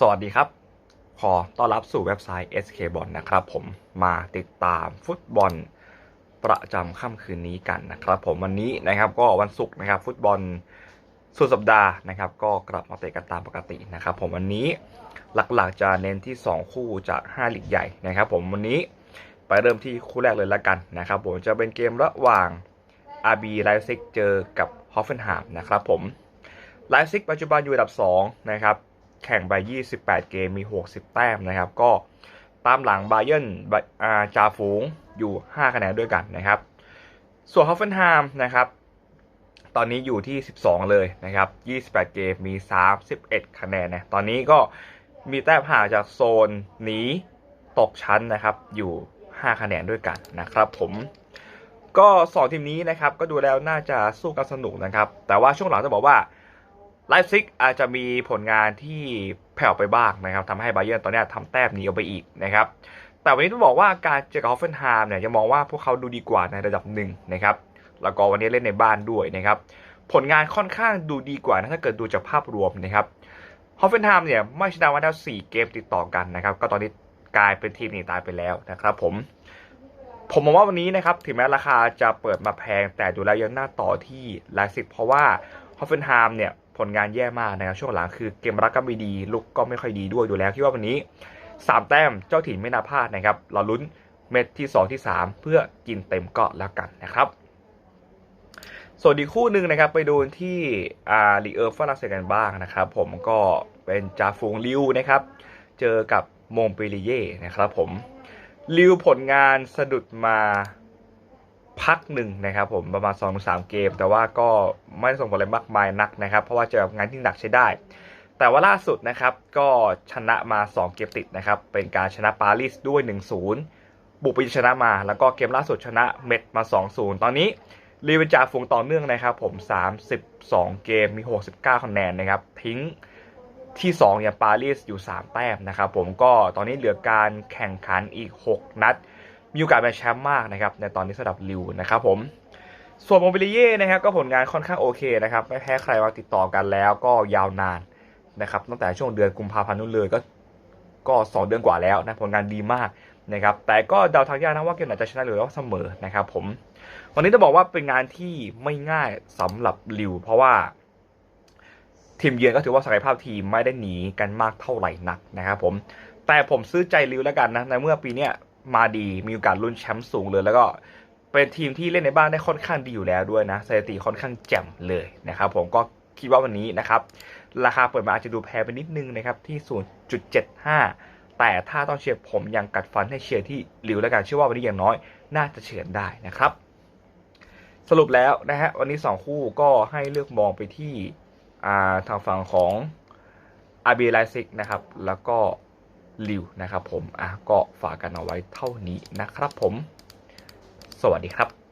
สวัสดีครับ ขอต้อนรับสู่เว็บไซต์ SK b o l นะครับ ผมมาติดตามฟุตบอลประจำค่ำคืนนี้กันนะครับผมวันนี้นะครับก็วันศุกร์นะครับฟุตบอลสุดสัปดาห์นะครับ ก็กลับมาเตะกันตามปกตินะครับ ผมวันนี้หลักๆจะเน้นที่ 2 คู่จาก5ลีกใหญ่นะครับ ผมวันนี้ไปเริ่มที่คู่แรกเลยละกันนะครับ ผมจะเป็นเกมระหว่าง RB ไลซิกเจอกับฮอฟเฟนฮามนะครับ ผมไลซิกปัจจุบันอยู่อันดับ2นะครับ แข่งไป 28 เกมมี 60 แต้มนะครับ ก็ตามหลังบาเย r n นอาจาฟูงอยู่ 5 คะแนนด้วยกันนะครับ ส่วนฮอฟเฟนไฮมนะครับตอนนี้อยู่ที่ 12 เลยนะครับ 28 เกมมี 31 คะแนนนะ ตอนนี้ก็มีแต้มห่างจากโซนหนีตกชั้นนะครับ อยู่ 5 คะแนนด้วยกันนะครับผม ก็สองทีมนี้นะครับ ก็ดูแล้วน่าจะสู้กันสนุกนะครับ แต่ว่าช่วงหลังจะบอกว่า ไลฟ์ซิกอาจจะมีผลงานที่แผ่วไปบ้างนะครับทำให้ไบเย r n ตอนนี้ทำแต้มหนีออกไปอีกนะครับแต่วันนี้ต้องบอกว่าการเจอกับฮอฟเฟนไฮม์เนี่ยจะมองว่าพวกเขาดูดีกว่าในระดับหนึ่งนะครับแล้วก็วันนี้เล่นในบ้านด้วยนะครับผลงานค่อนข้างดูดีกว่านะถ้าเกิดดูจากภาพรวมนะครับฮอฟเฟนไฮม์เนี่ยไม่ชนะมาแล้วสี่เกมติดต่อกันนะครับก็ตอนนี้กลายเป็นทีมหนีตายไปแล้วนะครับผมผมมองว่าวันนี้นะครับถึงแม้ราคาจะเปิดมาแพงแต่ดูแล้วยังน่าต่อที่ไลฟ์ซิกเพราะว่าฮอฟเฟนไฮม์เนี่ย ผลงานแย่มากนะครับช่วงหลังคือเกมรักก็ไม่ดีลุกก็ไม่ค่อยดีด้วยดูแล้วคิดว่าวันนี้ 3 แต้มเจ้าถิ่นไม่น่าพลาดนะครับเราลุ้นเม็ดที่ 2 ที่ 3 เพื่อกินเต็มเกาะแล้วกันนะครับส่วนอีกคู่หนึ่งนะครับไปดูที่อาลีเออร์ฝรั่งเศสกันบ้างนะครับ ผมก็เป็นจาฟูงลิวนะครับ เจอกับโมงเปรีเย่นะครับผมลิวผลงานสะดุดมา พักหนึ่งนะครับผมประมาณ2อสเกม แต่ว่าก็ไม่ส่งผลอะไรมากมายนักนะครับ เพราะว่าเจองานที่หนักใช้ได้ แต่ว่าล่าสุดนะครับก็ชนะมา 2 เกมติดนะครับ เป็นการชนะปารีสด้วย 1-0 บุกไปชนะมา แล้วก็เกมล่าสุดชนะเม็ดมา 2-0 ตอนนี้รีเวนจ่าฝูงต่อเนื่องนะครับผม 32 เกมมี 69คะแนนนะครับ ทิ้งที่ 2 อย่างปารีสอยู่ 3 แต้มนะครับผมก็ตอนนี้เหลือการแข่งขันอีก 6 นัด มีโอกาสเป็นแชมป์มากนะครับในตอนนี้สำหรับลิวนะครับผมส่วนโมบิลิเย่นะครับก็ผลงานค่อนข้างโอเคนะครับไม่แพ้ใครมาติดต่อกันแล้วก็ยาวนานนะครับตั้งแต่ช่วงเดือนกุมภาพันธ์นู้นเลยก็ก็ 2 เดือนกว่าแล้วนะผลงานดีมากนะครับแต่ก็เดาทางยากนะว่าเกมไหนจะชนะหรือว่าเสมอนะครับผมวันนี้จะบอกว่าเป็นงานที่ไม่ง่ายสำหรับลิว เพราะว่า ทีมเยือนก็ถือว่าศักยภาพทีมไม่ได้หนีกันมากเท่าไหร่นักนะครับผมแต่ผมซื้อใจลิวแล้วกันนะในเมื่อปีเนี้ย มาดี มีโอกาสลุ้นแชมป์สูงเลย แล้วก็เป็นทีมที่เล่นในบ้านได้ค่อนข้างดีอยู่แล้วด้วยนะสถิติค่อนข้างแจ่มเลยนะครับผมก็คิดว่าวันนี้นะครับ ราคาเปิดมาอาจจะดูแพงไปนิดนึงนะครับที่ 0.75 แต่ถ้าต้องเชียร์ผมยังกัดฟันให้เชียร์ที่หลิวแล้วกันเชื่อว่าวันนี้อย่างน้อยน่าจะเฉือนได้นะครับ สรุปแล้วนะฮะวันนี้ 2 คู่ก็ให้เลือกมองไปที่าทางฝั่งของ RB Leipzig นะครับ แล้วก็ ลิวนะครับผมอะก็ฝากกันเอาไว้เท่านี้นะครับผม สวัสดีครับ